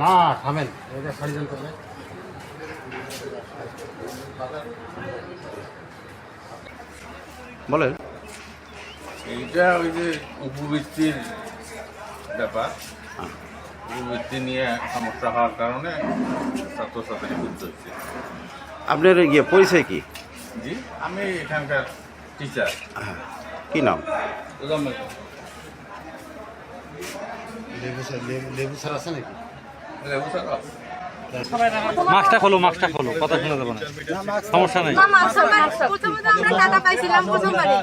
না থামেন। এটা ষড়যন্ত্র বলেন। এইটা ওই যে উপবৃত্তির ব্যাপার। উপবৃত্তি নিয়ে সমস্যা হওয়ার কারণে ছাত্রছাত্রী বুঝতে হচ্ছে। আপনার ইয়ে পরিচয় কি? জি আমি এখানকার টিচার হ্যাঁ কি নাম? লেবু স্যার লেবু লেবু স্যার আছে নাকি? লেবু স্যার মাস্কটা খোলো মাস্কটা খোলো কথা শোনা যাবে না। সমস্যা নাই। টাকা পাইছিলাম প্রথমবারে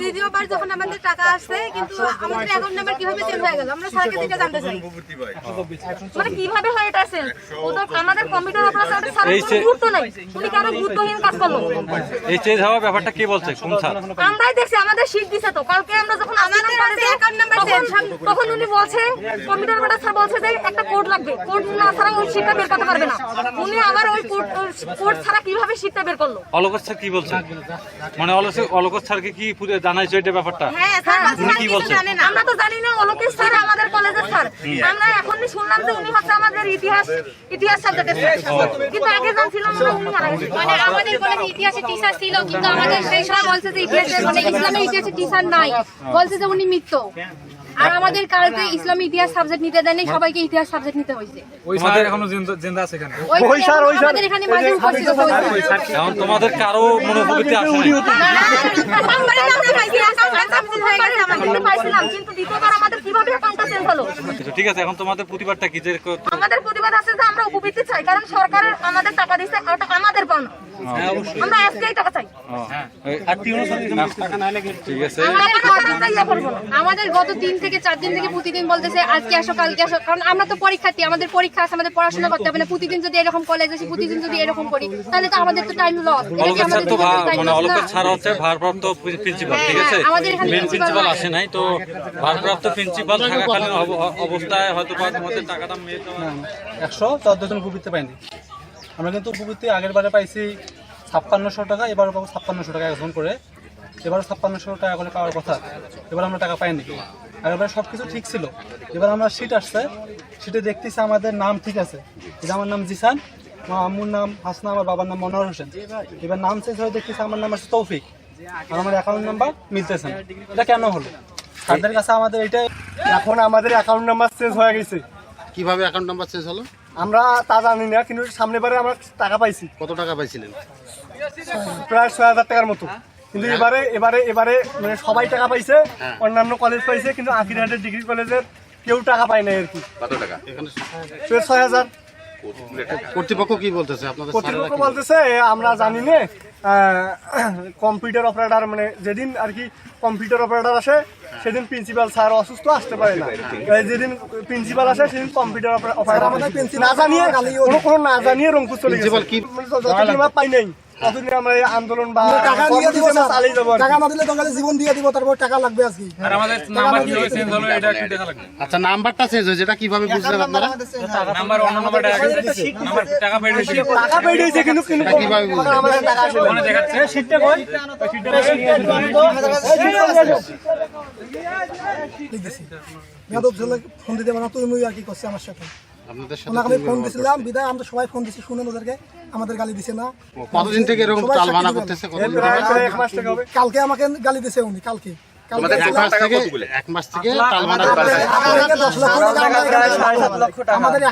দ্বিতীয়বার যখন আমাদের টাকা আসছে কিন্তু আমাদের অ্যাকাউন্ট নাম্বার কীভাবে চেঞ্জ হয়ে গেল? আমরা স্যারকে থেকে জানতে চাই। মানে কীভাবে হয় এটা চেঞ্জ ও আমাদের কম্পিউটার অপারেটর স্যার গুরুত্ব নাই। উনি কেন গুরুত্বহীন কাজ করল। এই চেঞ্জ হওয়ার ব্যাপারটা কে বলছে? কোন স্যার? আমরাই দেখছি আমাদের শীট দিছে তো। কালকে আমরা যখন আমাদের আছে অ্যাকাউন্ট নাম্বার চেঞ্জ তখন উনি বলছে কম্পিউটার অপারেটর স্যার বলছে যে একটা কোড লাগবে। কোড না ছাড়া ওই শীটটা বের করতে পারবে না। উনি আবার ওই কোড ছাড়া কীভাবে শীটটা বের করল? অলকত স্যার কি বলছে মানে অলকত স্যারকে কি পুরো জানাইছো এটা ব্যাপারটা? হ্যাঁ স্যার কি বলছেন? আমরা তো জানি না অলোকেশ স্যার আমাদের কলেজের স্যার। আমরা এখনই শুনলাম যে উনি হচ্ছে আমাদের ইতিহাস ইতিহাস সাবজেক্টের স্যার। কিন্তু আগে জানছিলাম না উনি মারা গেছেন। মানে আমাদের কলেজে ইতিহাসের টিচার ছিল কিন্তু আমাদের সেই সময় বলছে যে ইতিহাসের মানে ইসলামের ইতিহাসের টিচার নাই। বলছে যে উনি মৃত আর আমাদের কালকে ইসলাম ইতিহাস সাবজেক্ট নিতে দেয়নি সবাইকে ইতিহাস সাবজেক্ট নিতে হয়েছে তোমাদের ওই আমাদের এখানে মাঝে উপস্থিত হয়েছে এখন তোমাদের কারও মনোভূতিতে আসে না আমরা আমরা পাইছি আমরা হয়ে পাইছিলাম কিন্তু দ্বিতীয়বার আচ্ছা, ঠিক আছে এখন তোমাদের প্রতিবাদটা কি? যে আমাদের প্রতিবাদ আছে যে আমরা উপবৃত্তি চাই কারণ সরকারের আমাদের টাকা দিচ্ছে ওটা আমাদের পাওনা আমরা আজকেই টাকা চাই। ঠিক আছে। আমাদের টাকা করব না। আমাদের গত তিন থেকে চার দিন থেকে প্রতিদিন বলতেছে আজকে আসো কালকে আসো কারণ আমরা তো পরীক্ষার্থী আমাদের পরীক্ষা আছে আমাদের পড়াশোনা করতে হবে না। প্রতিদিন যদি এরকম কলেজ আসি প্রতিদিন যদি এরকম করি তাহলে তো আমাদের তো টাইম লস ভা- মানে হ্যাঁ, আমাদের এখানে প্রিন্সিপাল আসে নাই তো ভারপ্রাপ্ত প্রিন্সিপাল থাকাকালীন অবস্থায় হয়তো বা তোমাদের টাকাটা একশো চোদ্দ জন উপবৃত্তি পাইনি। আমরা কিন্তু উপবৃত্তি আগের বারে পাইছি ছাপ্পান্নশো টাকা এবারও পাবো ছাপ্পান্নশো টাকা একজন করে। এবারও ছাপ্পান্নশো টাকা করে পাওয়ার কথা এবার আমরা টাকা পাইনি। আগেরবার সব কিছু ঠিক ছিল। এবার আমরা সিট আসছে সিটে দেখতেছি আমাদের নাম ঠিক আছে। আমার নাম জিসান আমার আম্মুর নাম হাসনা আমার বাবার নাম মনোহর হোসেন। এবার নাম চেঞ্জ হয়ে দেখতেছি আমার নাম আছে তৌফিক। আর আমার অ্যাকাউন্ট নাম্বার মিলতেছে এটা কেন হলো? তাদের কাছে আমাদের এটাই এখন আমাদের অ্যাকাউন্ট নাম্বার চেঞ্জ হয়ে গেছে। কীভাবে অ্যাকাউন্ট নাম্বার চেঞ্জ হলো? আমরা তা জানি না কিন্তু সামনে বারে আমরা টাকা পাইছি। কত টাকা পাইছিলেন? প্রায় ছয় হাজার টাকার মতো। কিন্তু এবারে এবারে এবারে মানে সবাই টাকা পাইছে অন্যান্য কলেজ পাইছে কিন্তু আখিরহাটের ডিগ্রি কলেজের কেউ টাকা পায় না আর কি। কত টাকা? এখানে ছয় হাজার। কর্তৃপক্ষ কি বলতেছে? আপনাদের কর্তৃপক্ষ বলতেছে আমরা জানি না কম্পিউটার অপারেটর মানে যেদিন আর কি কম্পিউটার অপারেটর আসে সেদিন প্রিন্সিপাল স্যার অসুস্থ আসতে পারে না। এই যেদিন প্রিন্সিপাল আসে সেদিন কম্পিউটার অপারেটর না জানিয়ে কোনো কোনো না জানিয়ে রংপুর চলে গেছে। পাই নাই। আমরা আন্দোলন বা টাকা দিব। চালিয়ে যাব টাকা না দিলে জীবন দিয়ে দিব তারপর টাকা লাগবে আজকে। আচ্ছা নাম্বারটা চেঞ্জ হয়েছে এটা কীভাবে বুঝলেন আপনারা? টাকা। লিখতেছি যাদব ফোন দিতে তুই মুই আর কি করছে আমার সাথে? ওনাকে আমি ফোন দিছিলাম বিদায় আমরা সবাই ফোন দিছি শুনেন ওদেরকে আমাদের গালি দিছে না। কতদিন থেকে এরকম করতেছে কালকে আমাকে গালি দিছে উনি কালকে। এক মাস থেকে